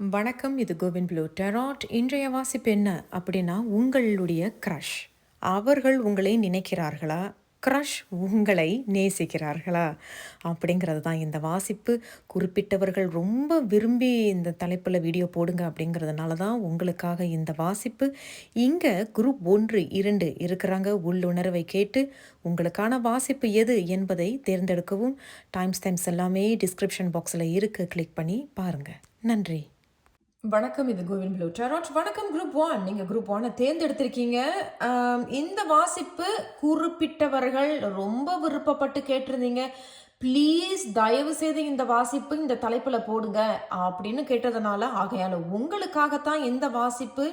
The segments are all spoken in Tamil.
வணக்கம் இது கோவிந்த் ப்ளூ டெராட். இன்றைய வாசிப்பு என்ன அப்படின்னா உங்களுடைய க்ரஷ் அவர்கள் உங்களை நினைக்கிறார்களா? க்ரஷ் உங்களை நேசிக்கிறார்களா? அப்படிங்கிறது தான் இந்த வாசிப்பு. குறிப்பிட்டவர்கள் ரொம்ப விரும்பி இந்த தலைப்பில் வீடியோ போடுங்க அப்படிங்கிறதுனால தான் உங்களுக்காக இந்த வாசிப்பு. இங்கே குரூப் ஒன்று இரண்டு இருக்கிறாங்க. உள்ளுணர்வை கேட்டு உங்களுக்கான வாசிப்பு எது என்பதை தேர்ந்தெடுக்கவும். டைம்ஸ் டைம்ஸ் எல்லாமே டிஸ்கிரிப்ஷன் பாக்ஸில் இருக்குது கிளிக் பண்ணி பாருங்கள் நன்றி. வணக்கம் இது கோவிந்த் ப்ளூ டெராட். வணக்கம் குரூப் ஒன் நீங்கள் குரூப் ஒன்னை தேர்ந்தெடுத்திருக்கீங்க. இந்த வாசிப்பு குறிப்பிட்டவர்கள் ரொம்ப விருப்பப்பட்டு கேட்டிருந்தீங்க. ப்ளீஸ் தயவு செய்து இந்த வாசிப்பு இந்த தலைப்பில் போடுங்க அப்படின்னு கேட்டதுனால ஆகையால உங்களுக்காகத்தான் இந்த வாசிப்பு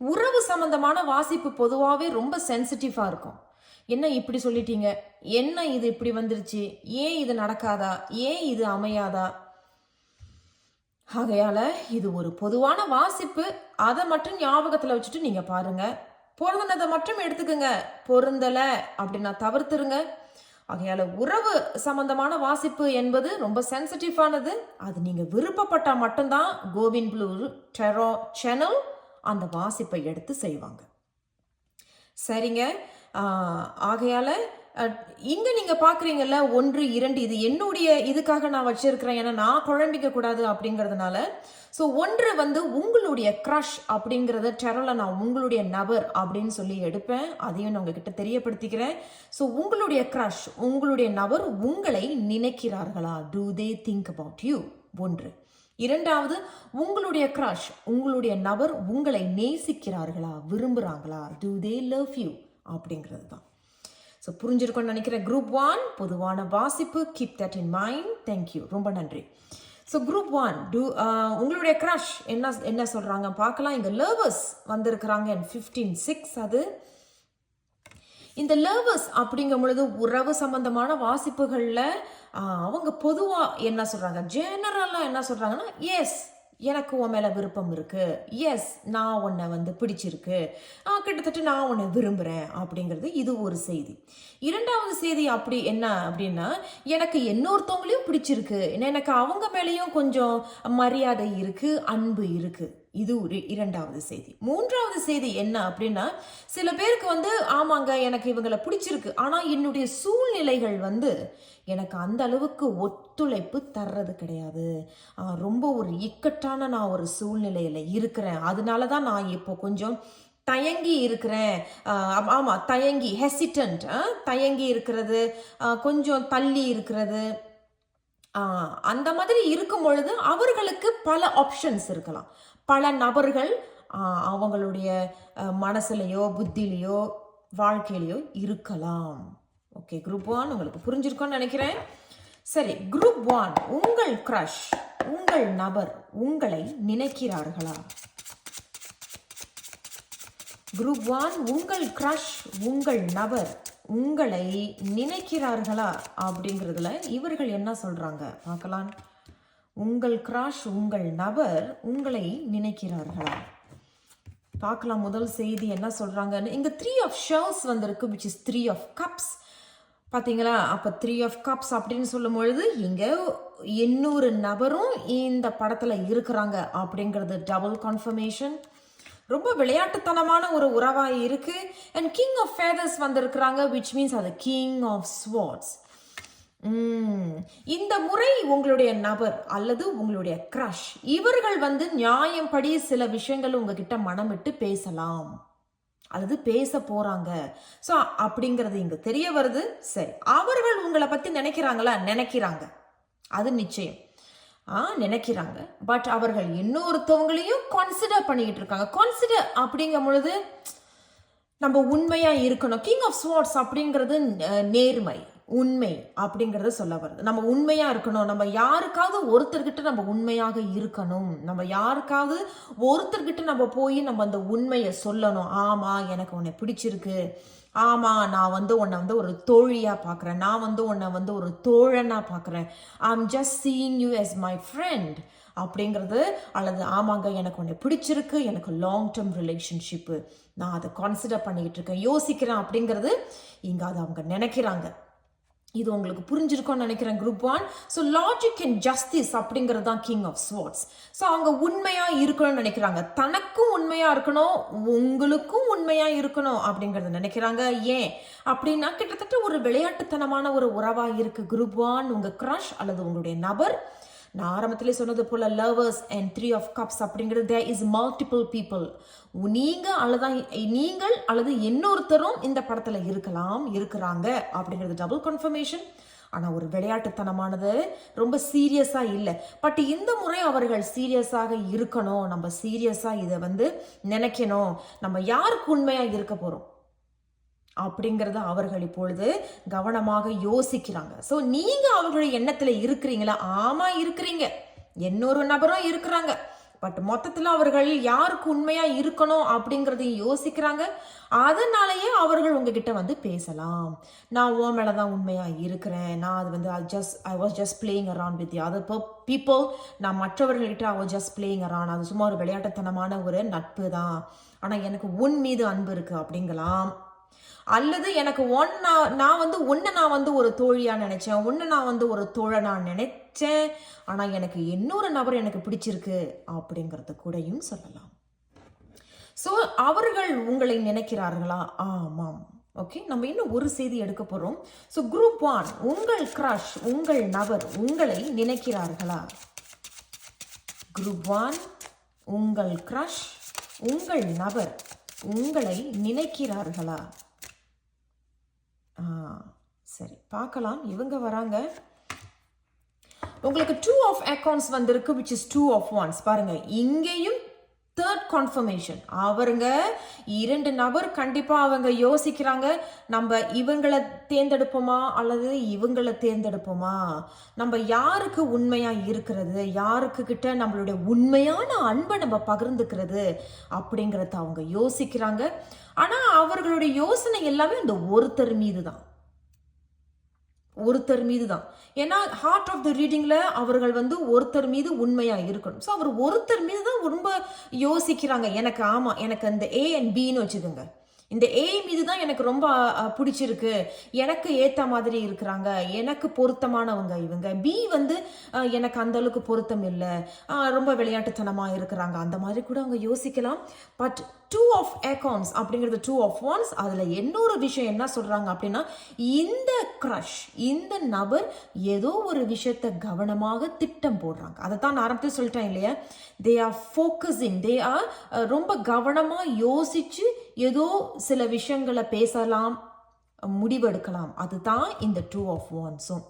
உறவு சம்பந்தமான வாசிப்பு பொதுவாகவே ரொம்ப சென்சிட்டிவாக இருக்கும். என்ன இப்படி சொல்லிட்டீங்க? என்ன இது இப்படி வந்துருச்சு? ஏன் இது நடக்காதா? ஏன் இது அமையாதா? ஆகையால் இது ஒரு பொதுவான வாசிப்பு. அதை மட்டும் ஞாபகத்தில் வச்சுட்டு நீங்கள் பாருங்கள் பொருந்தினதை மட்டும் எடுத்துக்கோங்க. பொருந்தலை அப்படின்னா தவிர்த்துருங்க. ஆகையால் உறவு சம்பந்தமான வாசிப்பு என்பது ரொம்ப சென்சிட்டிவானது அது நீங்கள் விருப்பப்பட்டால் மட்டும்தான் கோவிந்த் ப்ளூ டெரோ சேனல் அந்த வாசிப்பை எடுத்து செய்வாங்க. சரிங்க. ஆகையால் இங்கே நீங்கள் பார்க்குறீங்கல்ல ஒன்று இரண்டு இது என்னுடைய இதுக்காக நான் வச்சுருக்கிறேன் ஏன்னா நான் குழம்பிக்க கூடாது அப்படிங்கிறதுனால. ஸோ ஒன்று வந்து உங்களுடைய க்ரஷ் அப்படிங்கிறத டெரலில் நான் உங்களுடைய நபர் அப்படின்னு சொல்லி எடுப்பேன். அதையும் நான் உங்ககிட்ட தெரியப்படுத்திக்கிறேன். ஸோ உங்களுடைய க்ரஷ் உங்களுடைய நபர் உங்களை நினைக்கிறார்களா? Do they think about you ஒன்று. இரண்டாவது உங்களுடைய க்ரஷ் உங்களுடைய நபர் உங்களை நேசிக்கிறார்களா? விரும்புகிறாங்களா டூ தே லவ் யூ அப்படிங்கிறது தான் ஸோ புரிஞ்சிருக்கோன்னு நினைக்கிறேன். குரூப் ஒன் பொதுவான வாசிப்பு. Keep that in mind thank you ரொம்ப நன்றி. ஸோ குரூப் ஒன் டூ உங்களுடைய க்ரஷ் என்ன என்ன சொல்கிறாங்க பார்க்கலாம். இங்கே லவர்ஸ் வந்திருக்கிறாங்க. ஃபிஃப்டீன் சிக்ஸ் அது. இந்த லவர்ஸ் அப்படிங்கும் பொழுது உறவு சம்பந்தமான வாசிப்புகளில் அவங்க பொதுவாக என்ன சொல்கிறாங்க ஜெனரலாக என்ன சொல்கிறாங்கன்னா எஸ் எனக்கு உன் மேலே விருப்பம் இருக்குது எஸ் நான் உன்னை வந்து பிடிச்சிருக்கு. கிட்டத்தட்ட நான் உன்னை விரும்புகிறேன் அப்படிங்கிறது இது ஒரு செய்தி. இரண்டாவது செய்தி அப்படி என்ன அப்படின்னா எனக்கு இன்னொருத்தவங்களையும் பிடிச்சிருக்கு. எனக்கு அவங்க மேலேயும் கொஞ்சம் மரியாதை இருக்குது அன்பு இருக்குது இது ஒரு இரண்டாவது செய்தி. மூன்றாவது செய்தி என்ன அப்படின்னா சில பேருக்கு வந்து ஆமாங்க எனக்கு இவங்களை பிடிச்சிருக்கு. ஆனால் என்னுடைய சூழ்நிலைகள் வந்து எனக்கு அந்த அளவுக்கு ஒத்துழைப்பு தர்றது கிடையாது. ரொம்ப ஒரு இக்கட்டான நான் ஒரு சூழ்நிலையில் இருக்கிறேன். அதனால தான் நான் இப்போ கொஞ்சம் தயங்கி இருக்கிறேன். ஆமாம் தயங்கி ஹெசிட்டன்ட் தயங்கி இருக்கிறது கொஞ்சம் தள்ளி இருக்கிறது. அந்த மாதிரி இருக்கும் பொழுது அவர்களுக்கு பல ஆப்ஷன்ஸ் இருக்கலாம். பல நபர்கள் அவங்களுடைய மனசுலையோ புத்திலேயோ வாழ்க்கையிலையோ இருக்கலாம். ஓகே குரூப் ஒன் உங்களுக்கு புரிஞ்சிருக்கும்னு நினைக்கிறேன். சரி குரூப் ஒன் உங்கள் க்ரஷ் உங்கள் நபர் உங்களை நினைக்கிறார்களா? குரூப் ஒன் உங்கள் க்ரஷ் உங்கள் நபர் உங்களை நினைக்கிறார்களா? அப்படிங்கிறதுல இவர்கள் என்ன சொல்றாங்க? பார்க்கலாம். உங்கள் கிராஷ் உங்கள் நபர் உங்களை நினைக்கிறார்களா? பார்க்கலாம் முதல் செய்தி என்ன சொல்கிறாங்கன்னு இங்கே த்ரீ ஆஃப் ஷர்ஸ் வந்திருக்கு which is three of cups பார்த்தீங்களா அப்போ த்ரீ ஆஃப் கப்ஸ் அப்படின்னு சொல்லும் பொழுது இங்கே இன்னொரு நபரும் இந்த படத்தில் இருக்கிறாங்க அப்படிங்கிறது டபுள் கன்ஃபர்மேஷன் ரொம்ப விளையாட்டுத்தனமான ஒரு உறவாக இருக்குது அண்ட் கிங் ஆஃப் ஃபேதர்ஸ் வந்திருக்கிறாங்க விச் மீன்ஸ் அது கிங் ஆஃப் ஸ்வாட்ஸ் இந்த முறை உங்களுடைய நபர் அல்லது உங்களுடைய க்ரஷ் இவர்கள் வந்து நியாயம்படி சில விஷயங்கள் உங்ககிட்ட மனமிட்டு பேசலாம். அல்லது பேச போறாங்க. ஸோ அப்படிங்கிறது இங்க தெரிய வருது. சரி அவர்கள் உங்களை பத்தி நினைக்கிறாங்களா? நினைக்கிறாங்க. அது நிச்சயம். ஆ நினைக்கிறாங்க. பட் அவர்கள் இன்னொருத்தவங்களையும் கன்சிடர் பண்ணிக்கிட்டு இருக்காங்க கன்சிடர் அப்படிங்கும் பொழுது நம்ம உண்மையா இருக்கணும். கிங் ஆஃப் ஸ்வாட்ஸ் அப்படிங்கிறது நேர்மை. உண்மை அப்படிங்கிறத சொல்ல வருது நம்ம உண்மையாக இருக்கணும். நம்ம யாருக்காவது ஒருத்தர்கிட்ட நம்ம உண்மையாக இருக்கணும். நம்ம யாருக்காவது ஒருத்தர்கிட்ட நம்ம போய் நம்ம அந்த உண்மையை சொல்லணும். ஆமா எனக்கு உன்னை பிடிச்சிருக்கு. ஆமா நான் வந்து உன்னை வந்து ஒரு தோழியா பார்க்குறேன் நான் வந்து உன்னை வந்து ஒரு தோழனா பார்க்குறேன் I am just seeing you as my friend அப்படிங்கிறது அல்லது ஆமாங்க எனக்கு உன்னை பிடிச்சிருக்கு. எனக்கு லாங் டேர்ம் ரிலேஷன்ஷிப்பு நான் அதை கான்சிடர் பண்ணிக்கிட்டு இருக்கேன். யோசிக்கிறேன் அப்படிங்கிறது இங்கே அதை அவங்க நினைக்கிறாங்க. இது உங்களுக்கு புரிஞ்சிருக்கும்னு நினைக்கிறேன் group one so logic and justice அப்படிங்கிறது தான் கிங் ஆஃப் ஸ்வார்ட்ஸ் ஸோ அவங்க உண்மையாக இருக்கணும்னு நினைக்கிறாங்க. தனக்கும் உண்மையாக இருக்கணும் உங்களுக்கும் உண்மையாக இருக்கணும் அப்படிங்கிறத நினைக்கிறாங்க. ஏன்? அப்படின்னா கிட்டத்தட்ட ஒரு விளையாட்டுத்தனமான ஒரு உறவாக இருக்குது குரூப் ஒன் உங்கள் க்ரஷ் அல்லது உங்களுடைய நபர். நான் ஆரம்பத்திலே சொன்னது போல lovers and three of cups அப்படிங்கிறது தேர் இஸ் மல்டிபிள் பீப்புள் நீங்கள் அல்லது நீங்கள் அல்லது இன்னொருத்தரும் இந்த படத்தில் இருக்கலாம் இருக்கிறாங்க அப்படிங்கிறது டபுள் கன்ஃபர்மேஷன் ஆனால் ஒரு விளையாட்டுத்தனமானது ரொம்ப சீரியஸாக இல்லை. பட் இந்த முறை அவர்கள் சீரியஸாக இருக்கணும். நம்ம சீரியஸாக இதை வந்து நினைக்கணும். நம்ம யாருக்கு உண்மையாக இருக்க போகிறோம் அப்படிங்கிறத அவர்கள் இப்பொழுது கவனமாக யோசிக்கிறாங்க. ஸோ நீங்கள் அவர்களுடைய எண்ணத்தில் இருக்கிறீங்களா? ஆமாம் இருக்கிறீங்க. இன்னொரு நபரும் இருக்கிறாங்க. பட் மொத்தத்தில் அவர்கள் யாருக்கு உண்மையாக இருக்கணும் அப்படிங்கிறதையும் யோசிக்கிறாங்க. அதனாலயே அவர்கள் உங்ககிட்ட வந்து பேசலாம். நான் உன் மேலே தான் உண்மையாக இருக்கிறேன். நான் அது வந்து I just I was just playing around with அது இப்போ பீப்புள் நான் மற்றவர்கள்கிட்ட I was just playing around அது சும்மா ஒரு விளையாட்டுத்தனமான ஒரு நட்பு தான். ஆனால் எனக்கு உன் மீது அன்பு இருக்குது அப்படிங்கலாம். அல்லது எனக்கு ஒன்னா நான் வந்து ஒன்று நான் வந்து ஒரு தோழியாக நினச்சேன் ஒன்று நான் வந்து ஒரு தோழனாக நினச்சேன். ஆனால் எனக்கு இன்னொரு நபர் எனக்கு பிடிச்சிருக்கு அப்படிங்கிறது கூடயும் சொல்லலாம். ஸோ அவர்கள் உங்களை நினைக்கிறார்களா? ஆமாம். ஓகே நம்ம இன்னும் ஒரு செய்தி எடுக்க போகிறோம் ஸோ குரூப் ஒன் உங்கள் க்ரஷ் உங்கள் நபர் உங்களை நினைக்கிறார்களா? குரூப் ஒன் உங்கள் க்ரஷ் உங்கள் நபர் உங்களை நினைக்கிறார்களா? சரி பார்க்கலாம். இவங்க வராங்க. உங்களுக்கு டூ ஆஃப் அக்கௌண்ட்ஸ் வந்திருக்கு which is two of wands பாருங்க இங்கேயும் தேர்ட் கன்ஃபர்மேஷன் அவருங்க இரண்டு நபர் கண்டிப்பாக அவங்க யோசிக்கிறாங்க. நம்ம இவங்களை தேர்ந்தெடுப்போமா அல்லது இவங்களை தேர்ந்தெடுப்போமா? நம்ம யாருக்கு உண்மையாக இருக்கிறது? யாருக்கு கிட்ட நம்மளுடைய உண்மையான அன்பை நம்ம பகிர்ந்துக்கிறது? அப்படிங்கிறத அவங்க யோசிக்கிறாங்க. ஆனால் அவர்களுடைய யோசனை எல்லாமே அந்த ஒருத்தர் மீது தான் ஒருத்தர் மீது தான் ஏன்னா ஹார்ட் ஆஃப் த ரீடிங்கில் அவர்கள் வந்து ஒருத்தர் மீது உண்மையாக இருக்கணும். ஸோ அவர் ஒருத்தர் மீது தான் ரொம்ப யோசிக்கிறாங்க. எனக்கு ஆமாம் எனக்கு அந்த ஏ அண்ட் பின்னு வச்சுக்கோங்க. இந்த எய்ம் இதுதான் எனக்கு ரொம்ப பிடிச்சிருக்கு. எனக்கு ஏற்ற மாதிரி இருக்கிறாங்க. எனக்கு பொருத்தமானவங்க இவங்க. பி வந்து எனக்கு அந்த அளவுக்கு பொருத்தம் இல்லை. ரொம்ப விளையாட்டுத்தனமாக இருக்கிறாங்க. அந்த மாதிரி கூட அவங்க யோசிக்கலாம். பட் டூ ஆஃப் அக்கௌண்ட்ஸ் அப்படிங்கிறது டூ ஆஃப் ஒன்ஸ் அதில் இன்னொரு விஷயம் என்ன சொல்கிறாங்க அப்படின்னா இந்த க்ரஷ் இந்த நபர் ஏதோ ஒரு விஷயத்த கவனமாக திட்டம் போடுறாங்க. அதை தான் நான் ஆரம்பத்தில் சொல்லிட்டேன் இல்லையா? They are focusing they are ரொம்ப கவனமாக யோசித்து ஏதோ சில விஷயங்களை பேசலாம் முடிவெடுக்கலாம். அதுதான் இந்த டூ ஆஃப் ஒன்ஸும்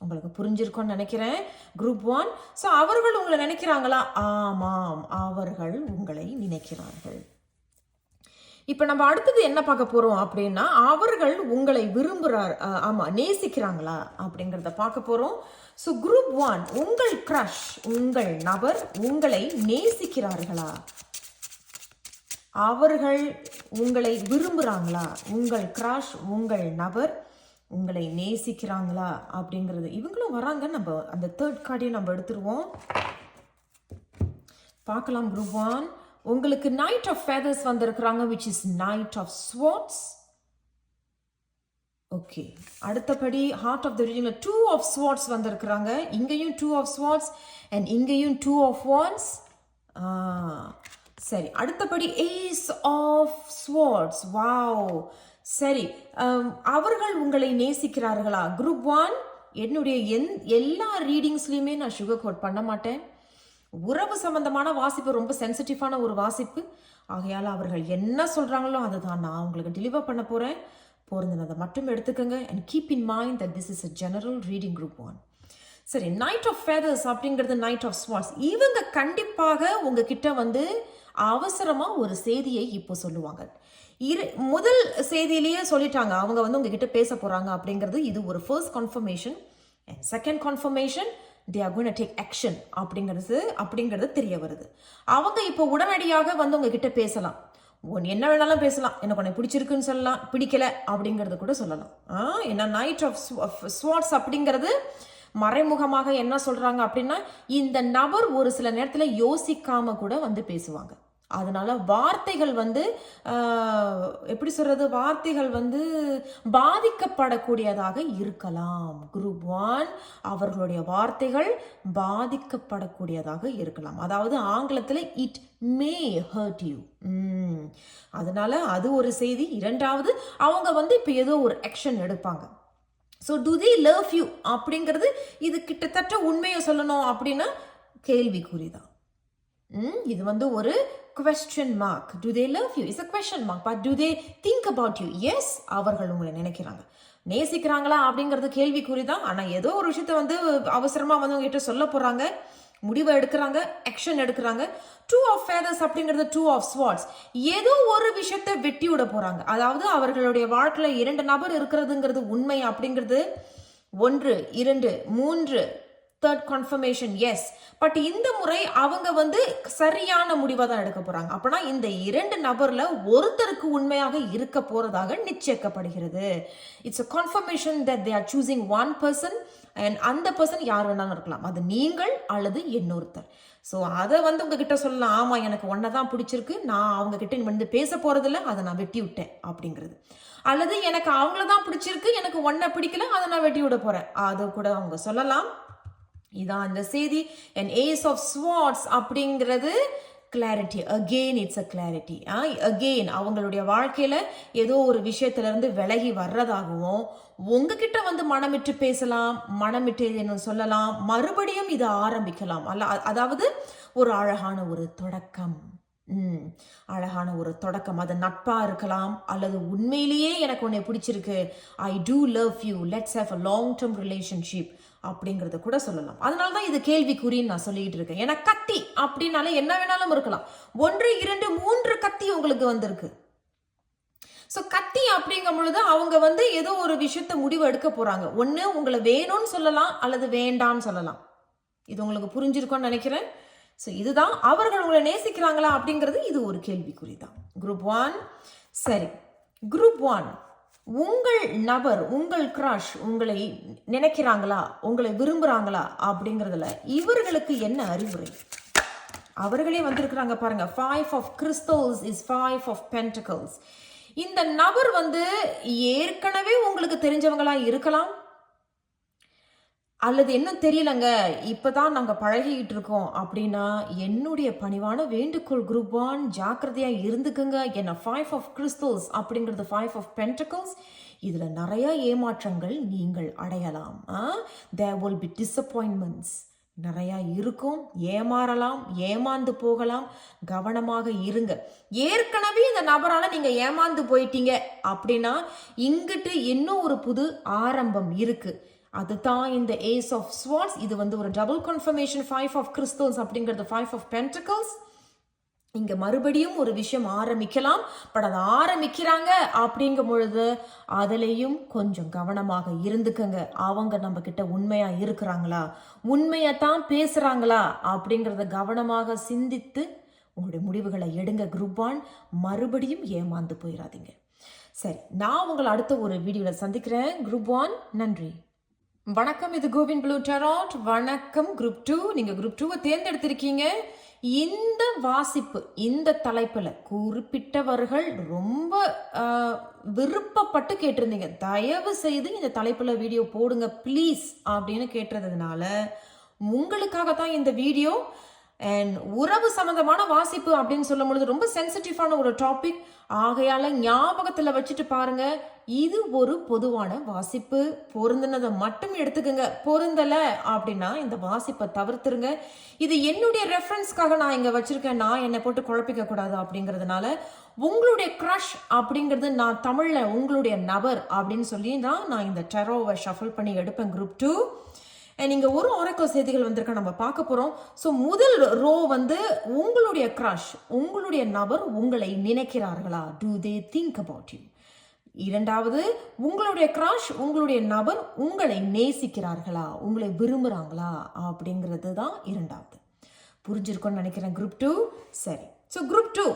உங்களுக்கு புரிஞ்சிருக்கும்னு நினைக்கிறேன். குரூப் ஒன் ஸோ அவர்கள் உங்களை நினைக்கிறாங்களா? ஆமாம் அவர்கள் உங்களை நினைக்கிறார்கள். இப்போ நம்ம அடுத்தது என்ன பார்க்க போகிறோம் அப்படின்னா அவர்கள் உங்களை விரும்புகிறார் ஆமாம் நேசிக்கிறாங்களா அப்படிங்கிறத பார்க்க போகிறோம் ஸோ குரூப் ஒன் உங்கள் க்ரஷ் உங்கள் நபர் உங்களை நேசிக்கிறார்களா? அவர்கள் உங்களை விரும்புகிறாங்களா உங்கள் கிராஷ் உங்கள் நபர் உங்களை நேசிக்கிறாங்களா? அப்படிங்கிறது. இவங்களும் வராங்க. நம்ம அந்த தேர்ட் கார்டையும் நம்ம எடுத்துருவோம். பார்க்கலாம் குருவான் உங்களுக்கு நைட் ஆஃப் ஃபேதர்ஸ் வந்திருக்கிறாங்க which is knight of swords okay அடுத்தபடி ஹார்ட் ஆஃப் த ரீஜனில் டூ ஆஃப் ஸ்வாட்ஸ் வந்திருக்கிறாங்க. இங்கேயும் டூ ஆஃப் ஸ்வாட்ஸ் அண்ட் இங்கேயும் டூ ஆஃப் ஒன்ஸ் சரி அடுத்தபடி ஏஸ் ஆஃப் ஸ்வாட்ஸ் வாவ் சரி அவர்கள் உங்களை நேசிக்கிறார்களா? குரூப் ஒன் என்னுடைய எந் எல்லா ரீடிங்ஸ்லையுமே நான் சுகர் கோட் பண்ண மாட்டேன். உறவு சம்பந்தமான வாசிப்பு ரொம்ப சென்சிட்டிவான ஒரு வாசிப்பு. ஆகையால் அவர்கள் என்ன சொல்கிறாங்களோ அதை தான் நான் உங்களுக்கு டெலிவர் பண்ண போகிறேன் பொருந்தினதை மட்டும் எடுத்துக்கோங்க. And keep in mind that this is a general reading group one சரி நைட் ஆஃப் ஃபேதர்ஸ் அப்படிங்கிறது நைட் ஆஃப் ஸ்வார்ட்ஸ் இவங்க கண்டிப்பாக உங்ககிட்ட வந்து அவசரமாக ஒரு செய்தியை இப்போ சொல்லுவாங்க. இரு முதல் செய்தியிலேயே சொல்லிட்டாங்க அவங்க வந்து உங்ககிட்ட பேச போகிறாங்க அப்படிங்கிறது இது ஒரு first confirmation second confirmation they are gonna take action அப்படிங்கிறது அப்படிங்கிறது தெரிய வருது. அவங்க இப்போ உடனடியாக வந்து உங்ககிட்ட பேசலாம். உன் என்ன வேணாலும் பேசலாம். எனக்கு உன்னை பிடிச்சிருக்குன்னு சொல்லலாம். பிடிக்கல அப்படிங்கிறது கூட சொல்லலாம். ஆ என்ன நைட் ஆஃப் ஸ்வாட்ஸ் அப்படிங்கிறது மறைமுகமாக என்ன சொல்கிறாங்க அப்படின்னா இந்த நபர் ஒரு சில நேரத்தில் யோசிக்காம கூட வந்து பேசுவாங்க. அதனால வார்த்தைகள் வந்து எப்படி சொல்றது வார்த்தைகள் வந்து பாதிக்கப்படக்கூடியதாக இருக்கலாம். குரூப் ஒன் அவர்களுடைய வார்த்தைகள் பாதிக்கப்படக்கூடியதாக இருக்கலாம். அதாவது ஆங்கிலத்தில் இட் மே ஹர்ட் யூ அதனால அது ஒரு செய்தி. இரண்டாவது அவங்க வந்து இப்போ ஏதோ ஒரு ஆக்ஷன் எடுப்பாங்க. So do they love you அப்படிங்கிறது இது கிட்டத்தட்ட உண்மையை சொல்லணும் அப்படின்னா கேள்விக்குறி தான் இது வந்து ஒரு question mark do they love you is a question mark but do they think about you yes அவர்கள் உங்களை நினைக்கிறாங்க. நேசிக்கிறாங்களா அப்படிங்கிறது கேள்விக்குறி தான் ஆனால் ஏதோ ஒரு விஷயத்த வந்து அவசரமாக வந்து உங்ககிட்ட சொல்ல போகிறாங்க முடிவை எடுக்கிறாங்க ஆக்ஷன் எடுக்கிறாங்க. டூ ஆஃப் ஃபேதர்ஸ் அப்படிங்கிறது டூ ஆஃப் ஸ்வாட்ஸ் ஏதோ ஒரு விஷயத்தை வெட்டி விட போகிறாங்க அதாவது அவர்களுடைய வாழ்க்கையில் இரண்டு நபர் இருக்கிறதுங்கிறது உண்மை அப்படிங்கிறது ஒன்று இரண்டு மூன்று தேர்ட் கன்ஃபர்மேஷன் எஸ் பட் இந்த முறை அவங்க வந்து சரியான முடிவை தான் எடுக்க போறாங்க. அப்பனா இந்த இரண்டு நபர்ல ஒருத்தருக்கு உண்மையாக இருக்க போறதாக நிச்சயிக்கப்படுகிறது. It's a confirmation that they are choosing one person and அந்த பர்சன் யார் வேணாலும் இருக்கலாம். அது நீங்கள் அல்லது இன்னொருத்தர். ஸோ அதை வந்து உங்ககிட்ட சொல்லலாம். ஆமாம் எனக்கு ஒன்றை தான் பிடிச்சிருக்கு. நான் அவங்கக்கிட்ட வந்து பேச போகிறதில்ல அதை நான் வெட்டி விட்டேன் அப்படிங்கிறது. அல்லது எனக்கு அவங்கள தான் பிடிச்சிருக்கு. எனக்கு ஒன்றை பிடிக்கல. அதை நான் வெட்டி விட போகிறேன் அதை கூட அவங்க சொல்லலாம். இதான் அந்த செய்தி. என் ஏஸ் ஆஃப் ஸ்வாட்ஸ் அப்படிங்கிறது clarity again it's a clarity again அவங்களுடைய வாழ்க்கையில் ஏதோ ஒரு விஷயத்துலருந்து விலகி வர்றதாகவும் உங்ககிட்ட வந்து மனமிட்டு பேசலாம் மனமிட்டு என்ன சொல்லலாம் மறுபடியும் இதை ஆரம்பிக்கலாம். அல்ல அதாவது ஒரு அழகான ஒரு தொடக்கம். ம் அழகான ஒரு தொடக்கம். அது நட்பாக இருக்கலாம் அல்லது உண்மையிலேயே எனக்கு உன்னை பிடிச்சிருக்கு. I do love you let's have a long term relationship அப்படிங்கிறத கூட சொல்லலாம். அதனால தான் இது கேள்விக்குறின்னு நான் சொல்லிட்டு இருக்கேன். ஏன்னா கத்தி அப்படின்னாலே என்ன வேணாலும் இருக்கலாம். ஒன்று இரண்டு மூன்று கத்தி உங்களுக்கு வந்திருக்கு. ஸோ கத்தி அப்படிங்கும் பொழுது அவங்க வந்து ஏதோ ஒரு விஷயத்த முடிவு எடுக்க போகிறாங்க ஒன்று உங்களை வேணும்னு சொல்லலாம் அல்லது வேண்டாம்னு சொல்லலாம். இது உங்களுக்கு புரிஞ்சிருக்கோன்னு நினைக்கிறேன். ஸோ இதுதான். அவர்கள் உங்களை நேசிக்கிறாங்களா அப்படிங்கிறது இது ஒரு கேள்விக்குறி தான். குரூப் ஒன் சரி. குரூப் ஒன் உங்கள் நபர் உங்கள் கிராஷ் உங்களை நினைக்கிறாங்களா? உங்களை விரும்புகிறாங்களா அப்படிங்கிறதுல இவர்களுக்கு என்ன அறிவுரை? அவர்களே வந்திருக்கிறாங்க பாருங்க. Five of crystals is five of pentacles. இந்த நபர் வந்து ஏற்கனவே உங்களுக்கு தெரிஞ்சவங்களா இருக்கலாம். அல்லது இன்னும் தெரியலங்க இப்பதான் நாங்கள் பழகிக்கிட்டு இருக்கோம் அப்படின்னா என்னுடைய பணிவான வேண்டுகோள் குரூப் ஒன் ஜாக்கிரதையாக இருந்துக்குங்க. என்ன ஃபைவ் ஆஃப் கிறிஸ்டல்ஸ் அப்படிங்கிறது ஃபைவ் ஆஃப் pentacles. இதில் நிறைய ஏமாற்றங்கள் நீங்கள் அடையலாம். தேர் வில் பி டிஸப்பாயின்மெண்ட்ஸ் நிறையா இருக்கும். ஏமாறலாம் ஏமாந்து போகலாம். கவனமாக இருங்க. ஏற்கனவே இந்த நபரால் நீங்கள் ஏமாந்து போயிட்டீங்க அப்படின்னா இங்கிட்டு இன்னும் ஒரு புது ஆரம்பம் இருக்குது அதுதான் இந்த ஏஸ் ஆஃப் ஸ்வார்ட்ஸ் இது வந்து ஒரு double confirmation five of crystals அப்படிங்கிறது ஃபைவ் ஆஃப் pentacles. இங்கே மறுபடியும் ஒரு விஷயம் ஆரம்பிக்கலாம். பட் அதை ஆரம்பிக்கிறாங்க அப்படிங்கும் பொழுது அதுலேயும் கொஞ்சம் கவனமாக இருந்துக்கங்க. அவங்க நம்ம கிட்ட உண்மையாக இருக்கிறாங்களா? உண்மையத்தான் பேசுகிறாங்களா அப்படிங்கிறத கவனமாக சிந்தித்து உங்களுடைய முடிவுகளை எடுங்க குரூப் ஒன் மறுபடியும் ஏமாந்து போயிடாதீங்க சரி நான் உங்களை அடுத்த ஒரு வீடியோவில் சந்திக்கிறேன். குரூப் ஒன் நன்றி. வணக்கம் இது கோவின் ப்ளூ டெராட். வணக்கம் குரூப் டூ நீங்கள் குரூப் டூவை தேர்ந்தெடுத்திருக்கீங்க. இந்த வாசிப்பு இந்த தலைப்பில் குறிப்பிட்டவர்கள் ரொம்ப விருப்பப்பட்டு கேட்டிருந்தீங்க. தயவு செய்து இந்த தலைப்பில் வீடியோ போடுங்க ப்ளீஸ் அப்படின்னு கேட்டதுனால உங்களுக்காக தான் இந்த வீடியோ. அண்ட் உறவு சம்மந்தமான வாசிப்பு அப்படின்னு சொல்லும் பொழுது ரொம்ப சென்சிட்டிவான ஒரு டாபிக் ஆகையால் ஞாபகத்தில் வச்சுட்டு பாருங்க. இது ஒரு பொதுவான வாசிப்பு. பொருந்தினதை மட்டும் எடுத்துக்கோங்க. பொருந்தலை அப்படின்னா இந்த வாசிப்பை தவிர்த்துருங்க. இது என்னுடைய ரெஃபரன்ஸ்க்காக நான் இங்கே வச்சுருக்கேன். நான் என்னை போட்டு குழப்பிக்க கூடாது அப்படிங்கிறதுனால உங்களுடைய க்ரஷ் அப்படிங்கிறது நான் தமிழில் உங்களுடைய நபர் அப்படின்னு சொல்லி தான் நான் இந்த டெரோவை ஷஃபல் பண்ணி எடுப்பேன் குரூப் டூ நீங்கள் ஒரு oracle செய்திகள் வந்திருக்க நம்ம பார்க்க போகிறோம் ஸோ முதல் ரோ வந்து உங்களுடைய க்ரஷ் உங்களுடைய நபர் உங்களை நினைக்கிறார்களா? Do they think about you இரண்டாவது உங்களுடைய க்ராஷ் உங்களுடைய நபர் உங்களை நேசிக்கிறார்களா? உங்களை விரும்புகிறாங்களா அப்படிங்கிறது தான் இரண்டாவது. புரிஞ்சிருக்கோன்னு நினைக்கிறேன் குரூப் டூ சரி. ஸோ குரூப் டூ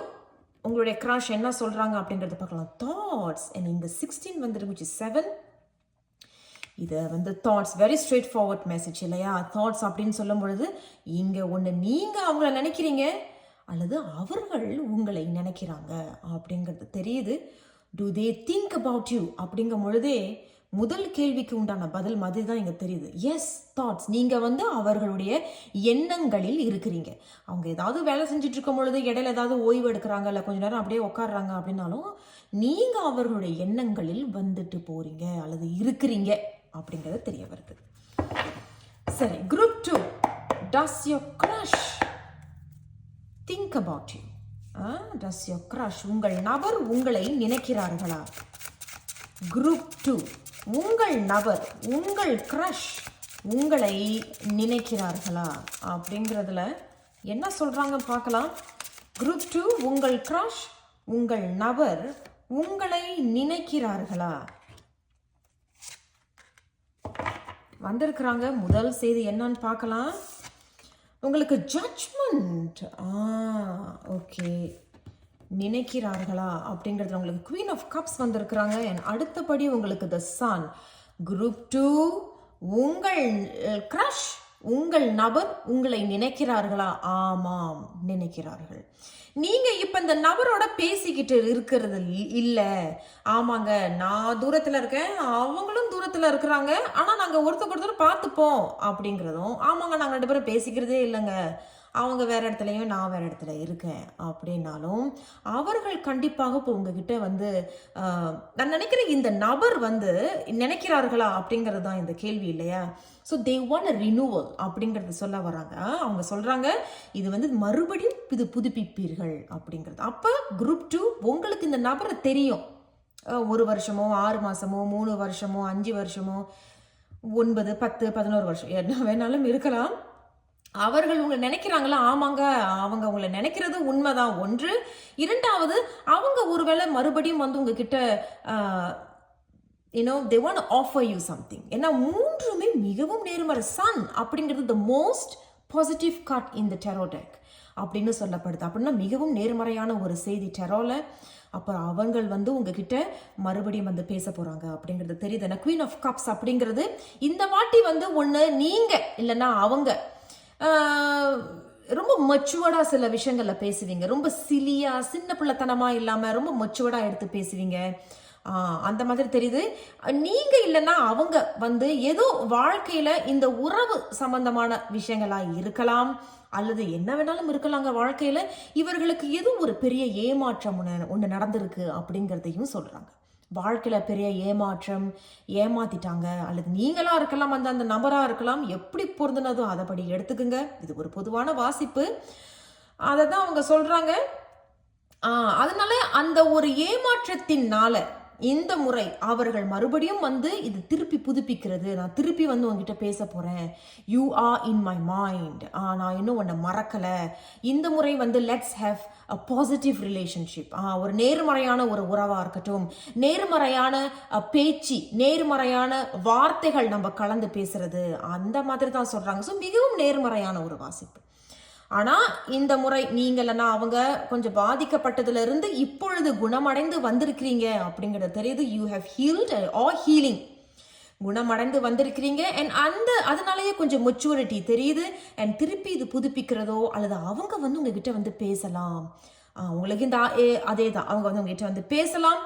உங்களுடைய க்ராஷ் என்ன சொல்கிறாங்க அப்படின்றத பார்க்கலாம். தாட்ஸ் அண்ட் இந்த சிக்ஸ்டீன் வந்துருக்கு செவன் இது வந்து thoughts very straight forward message இல்லையா? தாட்ஸ் அப்படின்னு சொல்லும் பொழுது இங்கே ஒன்று நீங்கள் அவங்கள நினைக்கிறீங்க அல்லது அவர்கள் உங்களை நினைக்கிறாங்க அப்படிங்கிறது தெரியுது. Do they think about you அப்படிங்கும் பொழுதே முதல் கேள்விக்கு உண்டான பதில் மாதிரி தான் இங்கே தெரியுது. எஸ் தாட்ஸ் நீங்கள் வந்து அவர்களுடைய எண்ணங்களில் இருக்கிறீங்க. அவங்க ஏதாவது வேலை செஞ்சுட்டு இருக்கும் பொழுது இடையில ஏதாவது ஓய்வு எடுக்கிறாங்க இல்லை கொஞ்ச நேரம் அப்படியே உட்காடுறாங்க அப்படின்னாலும் நீங்கள் அவர்களுடைய எண்ணங்களில் வந்துட்டு போகிறீங்க அல்லது இருக்கிறீங்க. அப்படிங்கிறது தெரிய வருது. சரி group two does your crush think about you does your crush உங்கள் நபர் உங்களை நினைக்கிறார்களா? குரூப் டூ உங்கள் நபர் உங்கள் க்ரஷ் உங்களை நினைக்கிறார்களா? அப்படிங்கிறதுல என்ன சொல்கிறாங்க பார்க்கலாம். குரூப் டூ உங்கள் க்ரஷ் உங்கள் நபர் உங்களை நினைக்கிறார்களா? வந்திருக்கிறாங்க. முதல் செய்தி என்னன்னு பார்க்கலாம். உங்களுக்கு ஜட்ஜ்மெண்ட் ஆ ஓகே நினைக்கிறார்களா? அப்படிங்கிறது உங்களுக்கு குவீன் ஆஃப் கப்ஸ் வந்திருக்கிறாங்க. என் அடுத்தபடி உங்களுக்கு த சன் குரூப் டூ உங்கள் க்ரஷ் உங்கள் நபர் உங்களை நினைக்கிறார்களா? ஆமாம் நினைக்கிறார்கள். நீங்க இப்ப இந்த நபரோட பேசிக்கிட்டு இருக்கிறது இல்ல. ஆமாங்க நான் தூரத்துல இருக்கேன் அவங்களும் தூரத்துல இருக்கிறாங்க. ஆனா நாங்க ஒருத்தருக்கு ஒருத்தர் பார்த்துப்போம் அப்படிங்கிறதும் ஆமாங்க நாங்க ரெண்டு பேரும் பேசிக்கிறதே இல்லைங்க. அவங்க வேறு இடத்துலையும் நான் வேறு இடத்துல இருக்கேன் அப்படின்னாலும் அவர்கள் கண்டிப்பாக இப்போ உங்ககிட்ட வந்து நான் நினைக்கிறேன் இந்த நபர் வந்து நினைக்கிறார்களா அப்படிங்கிறது தான் இந்த கேள்வி இல்லையா? ஸோ தே ஒன் ரினூவல் அப்படிங்கிறது சொல்ல வராங்க. அவங்க சொல்கிறாங்க இது வந்து மறுபடியும் இது புதுப்பிப்பீர்கள் அப்படிங்கிறது. அப்போ குரூப் டூ உங்களுக்கு இந்த நபரை தெரியும். ஒரு வருஷமோ ஆறு மாதமோ மூணு வருஷமோ அஞ்சு வருஷமோ ஒன்பது பத்து பதினோரு வருஷம் என்ன வேணாலும் இருக்கலாம். அவர்கள் உங்களை நினைக்கிறாங்களா? ஆமாங்க அவங்க உங்களை நினைக்கிறது உண்மைதான். ஒன்று. இரண்டாவது அவங்க ஒருவேளை மறுபடியும் வந்து உங்ககிட்ட you know they want offer you something ஏன்னா மூன்றுமே மிகவும் நேர்மறை. சன் அப்படிங்கிறது த மோஸ்ட் பாசிட்டிவ் கார்ட் இந்த டெரோடெக் அப்படின்னு சொல்லப்படுது. அப்படின்னா மிகவும் நேர்மறையான ஒரு செய்தி டெரோல அப்போ அவங்கள் வந்து உங்ககிட்ட மறுபடியும் வந்து பேச போகிறாங்க அப்படிங்கிறது தெரியுது. ஏன்னா குவீன் ஆஃப் கப்ஸ் அப்படிங்கிறது இந்த வாட்டி வந்து ஒன்று நீங்கள் இல்லைன்னா அவங்க ரொம்ப மெச்சுவர்டாக சில விஷயங்களில் பேசுவீங்க. ரொம்ப சிலியாக சின்ன பிள்ளைத்தனமாக இல்லாமல் ரொம்ப மெச்சுவர்டாக எடுத்து பேசுவீங்க. அந்த மாதிரி தெரியுது. நீங்கள் இல்லைன்னா அவங்க வந்து ஏதோ வாழ்க்கையில் இந்த உறவு சம்பந்தமான விஷயங்களாக இருக்கலாம். அல்லது என்ன வேணாலும் இருக்கலாங்க வாழ்க்கையில். இவர்களுக்கு எதுவும் ஒரு பெரிய ஏமாற்றம் ஒன்று ஒன்று நடந்திருக்கு அப்படிங்கிறதையும் சொல்கிறாங்க வாழ்க்கையில் பெரிய ஏமாற்றம் ஏமாத்திட்டாங்க. அல்லது நீங்களாக இருக்கலாம் அந்த அந்த நபராக இருக்கலாம். எப்படி பொருந்தினதோ அதைப்படி எடுத்துக்குங்க. இது ஒரு பொதுவான வாசிப்பு. அதை தான் அவங்க சொல்கிறாங்க அதனால அந்த ஒரு ஏமாற்றத்தினால இந்த முறை அவர்கள் மறுபடியும் வந்து இது திருப்பி புதுப்பிக்கிறது. நான் திருப்பி வந்து உங்ககிட்ட பேச போகிறேன் you are in my mind நான் இன்னும் உன்னை மறக்கலை. இந்த முறை வந்து let's have a positive relationship ஒரு நேர்மறையான ஒரு உறவாக இருக்கட்டும். நேர்மறையான பேச்சு நேர்மறையான வார்த்தைகள் நம்ம கலந்து பேசுறது. அந்த மாதிரி தான் சொல்கிறாங்க ஸோ மிகவும் நேர்மறையான ஒரு வாசிப்பு. ஆனா இந்த முறை நீங்க அவங்க கொஞ்சம் பாதிக்கப்பட்டதுல இருந்து இப்பொழுது குணமடைந்து வந்திருக்கிறீங்க அப்படிங்கறது தெரியுது. You have healed or healing குணமடைந்து வந்திருக்கிறீங்க. அண்ட் அந்த அதனாலேயே கொஞ்சம் மெச்சூரிட்டி தெரியுது. அண்ட் திருப்பி இது புதுப்பிக்கிறதோ அல்லது அவங்க வந்து உங்ககிட்ட வந்து பேசலாம். உங்களுக்கு இந்த அதே தான் அவங்க வந்து உங்ககிட்ட வந்து பேசலாம்.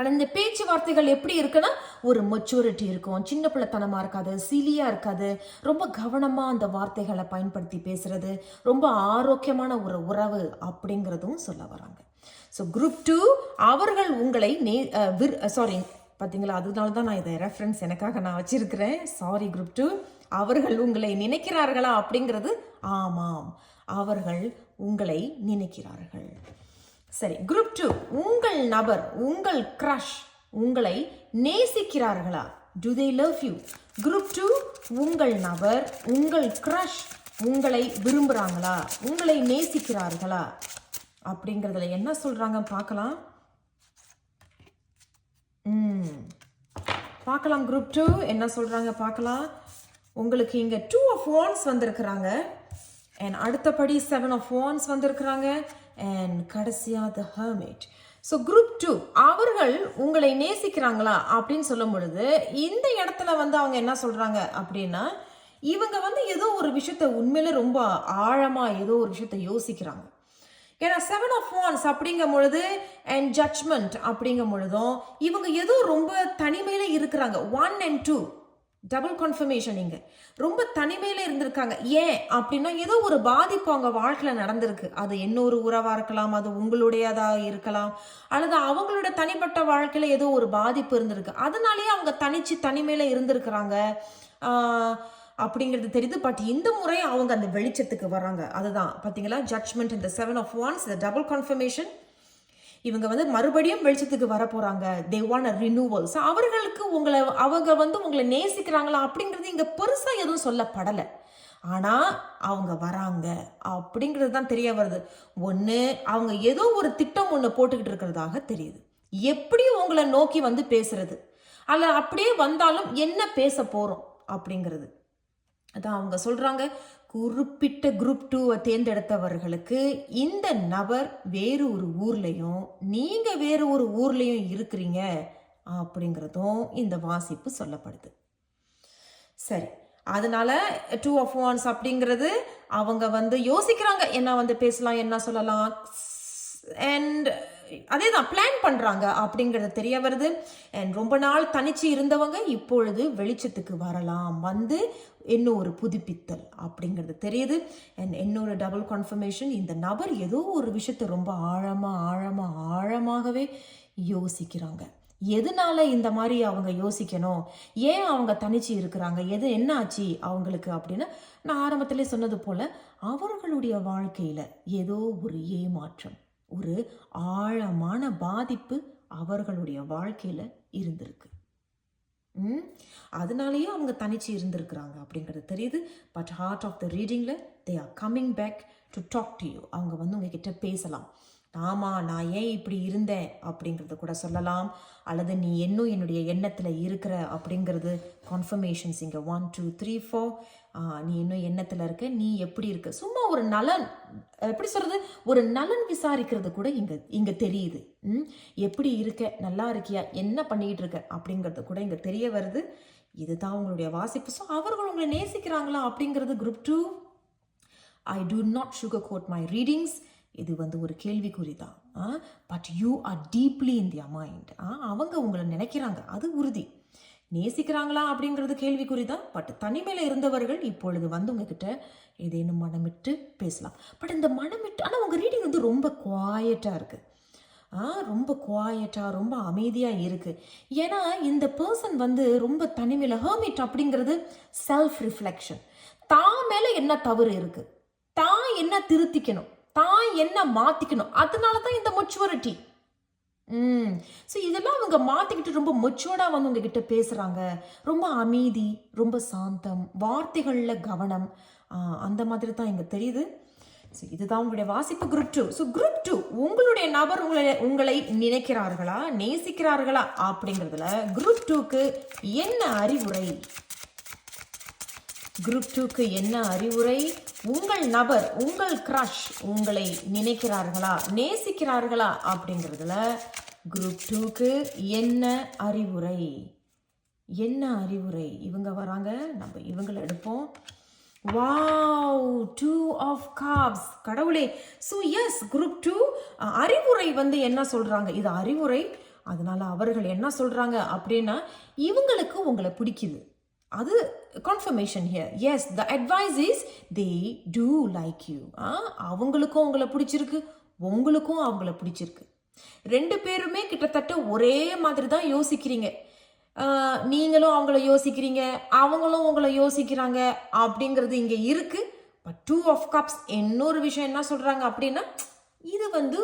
ஆனால் இந்த பேச்சுவார்த்தைகள் எப்படி இருக்குன்னா ஒரு மெச்சூரிட்டி இருக்கும். சின்ன பிள்ளைத்தனமாக இருக்காது சிலியாக இருக்காது. ரொம்ப கவனமாக அந்த வார்த்தைகளை பயன்படுத்தி பேசுறது ரொம்ப ஆரோக்கியமான ஒரு உறவு அப்படிங்கிறதும் சொல்ல வராங்க. ஸோ குரூப் டூ அவர்கள் உங்களை நே சாரி பார்த்தீங்களா அதனால தான் நான் இதை ரெஃபரன்ஸ் எனக்காக நான் வச்சிருக்கிறேன். சாரி குரூப் டூ அவர்கள் உங்களை நினைக்கிறார்களா அப்படிங்கிறது ஆமாம். அவர்கள் உங்களை நினைக்கிறார்கள். சரி குரூப் டூ உங்கள் நபர் உங்கள் க்ரஷ் உங்களை நேசிக்கிறார்களா? Do they love you group two உங்கள் நபர் உங்கள் க்ரஷ் உங்களை விரும்புகிறாங்களா உங்களை நேசிக்கிறார்களா? அப்படிங்கிறதுல என்ன சொல்கிறாங்க பார்க்கலாம். பார்க்கலாம் குரூப் டூ என்ன சொல்கிறாங்க பார்க்கலாம். உங்களுக்கு இங்கே டூ ஆஃப் வான்ஸ் வந்திருக்கிறாங்க. அண்ட் அடுத்தபடி செவன் ஆஃப் வான்ஸ் வந்திருக்கிறாங்க. அண்ட் கடைசியா the hermit so group two அவர்கள் உங்களை நேசிக்கிறாங்களா அப்படின்னு சொல்லும் பொழுது இந்த இடத்துல வந்து அவங்க என்ன சொல்றாங்க அப்படின்னா இவங்க வந்து ஏதோ ஒரு விஷயத்த உண்மையில ரொம்ப ஆழமா ஏதோ ஒரு விஷயத்த யோசிக்கிறாங்க. ஏன்னா செவன் ஆஃப் ஒன்ஸ் அப்படிங்கும் பொழுது அண்ட் ஜட்ஜ்மெண்ட் அப்படிங்கும் பொழுதும் இவங்க ஏதோ ரொம்ப தனிமையில இருக்கிறாங்க. One and two double confirmation இங்கே. ரொம்ப தனிமையில் இருந்திருக்காங்க. ஏன் அப்படின்னா ஏதோ ஒரு பாதிப்பு அவங்க வாழ்க்கையில் நடந்திருக்கு. அது இன்னொரு உறவாக இருக்கலாம் அது உங்களுடையதாக இருக்கலாம் அல்லது அவங்களோட தனிப்பட்ட வாழ்க்கையில் ஏதோ ஒரு பாதிப்பு இருந்திருக்கு. அதனாலேயே அவங்க தனிச்சு தனிமையில் இருந்திருக்கிறாங்க. அப்படிங்கிறது தெரியுது. பட் இந்த முறை அவங்க அந்த வெளிச்சத்துக்கு வராங்க அதுதான். பார்த்தீங்களா ஜட்ஜ்மெண்ட் இந்த seven of wands the double confirmation இவங்க வந்து மறுபடியும் வெளிச்சத்துக்கு வர போறாங்க. தே வான் அ ரினூவல் ஸோ அவர்களுக்கு உங்களை அவங்க வந்து உங்களை நேசிக்கிறாங்களா அப்படிங்கிறது இங்க பெருசா எதுவும் சொல்லப்படலை. ஆனா அவங்க வராங்க அப்படிங்கிறது தான் தெரிய வருது. ஒன்று அவங்க ஏதோ ஒரு திட்டம் ஒன்று போட்டுக்கிட்டு இருக்கிறதாக தெரியுது. எப்படி உங்களை நோக்கி வந்து பேசுறது? அல்ல அப்படியே வந்தாலும் என்ன பேச போறோம் அப்படிங்கிறது. அதான் அவங்க சொல்றாங்க குறிப்பிட்ட குரூப் டூவை தேர்ந்தெடுத்தவர்களுக்கு இந்த நபர் வேறு ஒரு ஊர்லேயும் நீங்கள் வேறு ஒரு ஊர்லேயும் இருக்கிறீங்க அப்படிங்கிறதும் இந்த வாசிப்பு சொல்லப்படுது. சரி அதனால டூ ஆஃப் ஒன்ஸ் அப்படிங்கிறது அவங்க வந்து யோசிக்கிறாங்க என்ன வந்து பேசலாம் என்ன சொல்லலாம் அண்ட் அதே தான் பிளான் பண்ணுறாங்க அப்படிங்கிறது தெரிய வருது. அண்ட் ரொம்ப நாள் தனிச்சு இருந்தவங்க இப்பொழுது வெளிச்சத்துக்கு வரலாம். வந்து இன்னொரு ஒரு புதுப்பித்தல் அப்படிங்கிறது தெரியுது. அண்ட் இன்னொரு டபுள் கன்ஃபர்மேஷன் இந்த நபர் ஏதோ ஒரு விஷயத்தை ரொம்ப ஆழமாக ஆழமாக ஆழமாகவே யோசிக்கிறாங்க. எதனால இந்த மாதிரி அவங்க யோசிக்கணும்? ஏன் அவங்க தனிச்சு இருக்கிறாங்க? எது என்ன ஆச்சு அவங்களுக்கு அப்படின்னு நான் ஆரம்பத்திலே சொன்னது போல அவர்களுடைய வாழ்க்கையில ஏதோ ஒரு ஏமாற்றம் ஒரு ஆழமான பாதிப்பு அவர்களுடைய வாழ்க்கையில் இருந்திருக்கு. ம்? அதனாலேயே அவங்க தனிச்சு இருந்திருக்கிறாங்க அப்படிங்கிறது தெரியுது. But heart of the ரீடிங்கில் they are coming back to talk to you அவங்க வந்து உங்ககிட்ட பேசலாம். ஆமாம் நான் ஏன் இப்படி இருந்தேன் அப்படிங்கிறத கூட சொல்லலாம். அல்லது நீ இன்னும் என்னுடைய எண்ணத்தில் இருக்கிற அப்படிங்கிறது கன்ஃபர்மேஷன்ஸ் இங்கே ஒன் டூ த்ரீ ஃபோர் நீ இன்னும் எண்ணத்தில் இருக்க நீ எப்படி இருக்க? சும்மா ஒரு நலன் எப்படி சொல்கிறது ஒரு நலன் விசாரிக்கிறது கூட இங்கே இங்கே தெரியுது. ம்? எப்படி இருக்க? நல்லா இருக்கியா? என்ன பண்ணிக்கிட்டு இருக்க? அப்படிங்கிறது கூட இங்கே தெரிய வருது. இதுதான் உங்களுடைய வாசிப்பு. ஸோ அவர்கள் உங்களை நேசிக்கிறாங்களா அப்படிங்கிறது group two I do not sugar coat my readings இது வந்து ஒரு கேள்விக்குறி தான் but you are deeply in their mind அவங்க உங்களை நினைக்கிறாங்க. அது உறுதி. நேசிக்கிறாங்களா அப்படிங்கிறது கேள்விக்குறி தான் பட் தனிமையில் இருந்தவர்கள் இப்பொழுது வந்து உங்ககிட்ட ஏதேனும் மனமிட்டு பேசலாம். பட் இந்த மனமிட்டு ஆனால் உங்கள் ரீடிங் வந்து ரொம்ப குவாய்ட்டாக இருக்குது ஆ? ரொம்ப குவாய்ட்டாக ரொம்ப அமைதியாக இருக்குது ஏன்னா இந்த பர்சன் வந்து ரொம்ப தனிமையில் ஹர்மிட் அப்படிங்கிறது செல்ஃப் ரிஃப்ளெக்ஷன் தான் மேலே என்ன தவறு இருக்குது தான் என்ன திருத்திக்கணும்? தான் என்ன மாற்றிக்கணும் அதனால தான் இந்த மெச்சுவரிட்டி ம். ஸோ இதெல்லாம் அவங்க மாற்றிக்கிட்டு ரொம்ப மெச்சுவர்டாக வந்து உங்ககிட்ட பேசுகிறாங்க ரொம்ப அமைதி ரொம்ப சாந்தம் வார்த்தைகளில் கவனம். அந்த மாதிரி தான் இங்கே தெரியுது. ஸோ இதுதான் உங்களுடைய வாசிப்பு group two so group two உங்களுடைய நபர் உங்களை உங்களை நினைக்கிறார்களா நேசிக்கிறார்களா அப்படிங்கிறதுல குரூப் டூக்கு என்ன அறிவுரை? குரூப் டூக்கு என்ன அறிவுரை? உங்கள் நபர் உங்கள் க்ரஷ் உங்களை நினைக்கிறார்களா நேசிக்கிறார்களா அப்படிங்கிறதுல குரூப் டூக்கு என்ன அறிவுரை? என்ன அறிவுரை? இவங்க வராங்க. நம்ம இவங்களை எடுப்போம். வாவ் டூ ஆஃப் காப்ஸ் கடவுளே. ஸோ எஸ் குரூப் டூ அறிவுரை வந்து என்ன சொல்கிறாங்க இது அறிவுரை. அதனால் அவர்கள் என்ன சொல்கிறாங்க அப்படின்னா இவங்களுக்கு உங்களை பிடிக்குது. அது confirmation here yes the advice is they do like you அவங்களுக்கும் உங்களை பிடிச்சிருக்கு உங்களுக்கும் அவங்கள பிடிச்சிருக்கு. ரெண்டு பேருமே கிட்டத்தட்ட ஒரே மாதிரி தான் யோசிக்கிறீங்க. நீங்களும் அவங்கள யோசிக்கிறீங்க அவங்களும் உங்களை யோசிக்கிறாங்க அப்படிங்கிறது இங்கே இருக்குது பட் டூ ஆஃப் கப்ஸ் இன்னொரு விஷயம் என்ன சொல்கிறாங்க அப்படின்னா இது வந்து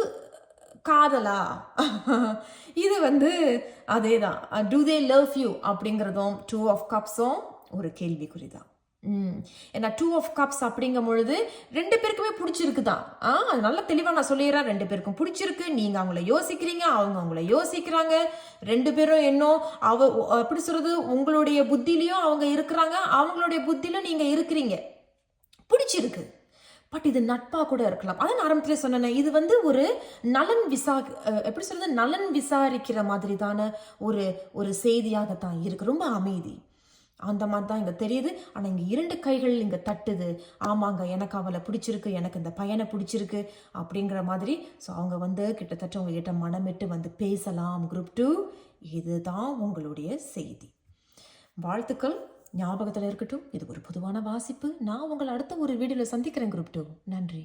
காதலா? இது வந்து அதே தான் டூ தே லவ் யூ அப்படிங்கிறதும் டூ ஆஃப் கப்ஸும் ஒரு கேள்விக்குறி தான் ம். ஏன்னா டூ ஆஃப் கப்ஸ் அப்படிங்கும் பொழுது ரெண்டு பேருக்குமே பிடிச்சிருக்கு தான் ஆ அது நல்லா தெளிவாக நான் சொல்லிடுறேன். ரெண்டு பேருக்கும் பிடிச்சிருக்கு. நீங்கள் அவங்கள யோசிக்கிறீங்க அவங்க அவங்கள யோசிக்கிறாங்க. ரெண்டு பேரும் என்ன அவ எப்படி சொல்கிறது உங்களுடைய புத்திலையும் அவங்க இருக்கிறாங்க. அவங்களுடைய புத்தியிலும் நீங்கள் இருக்கிறீங்க. பிடிச்சிருக்கு. பட் இது நட்பா கூட இருக்கலாம். அதான் நான் சொன்னேன் இது வந்து ஒரு நலன் விசா எப்படி சொல்றது நலன் விசாரிக்கிற மாதிரி தான ஒரு ஒரு செய்தியாகத்தான் இருக்கு. ரொம்ப அமைதி. அந்த மாதிரி தான் இங்கே தெரியுது. ஆனால் இங்கே இரண்டு கைகள் இங்கே தட்டுது. ஆமாங்க எனக்கு அவளை பிடிச்சிருக்கு எனக்கு இந்த பையனை பிடிச்சிருக்கு அப்படிங்கிற மாதிரி. ஸோ அவங்க வந்து கிட்டத்தட்ட உங்ககிட்ட மனமிட்டு வந்து பேசலாம் குரூப் டூ இதுதான் உங்களுடைய செய்தி. வாழ்த்துக்கள். ஞாபகத்தில் இருக்கட்டும். இது ஒரு பொதுவான வாசிப்பு. நான் உங்களை அடுத்த ஒரு வீடியோவில் சந்திக்கிறேன் குரூப் டூ நன்றி.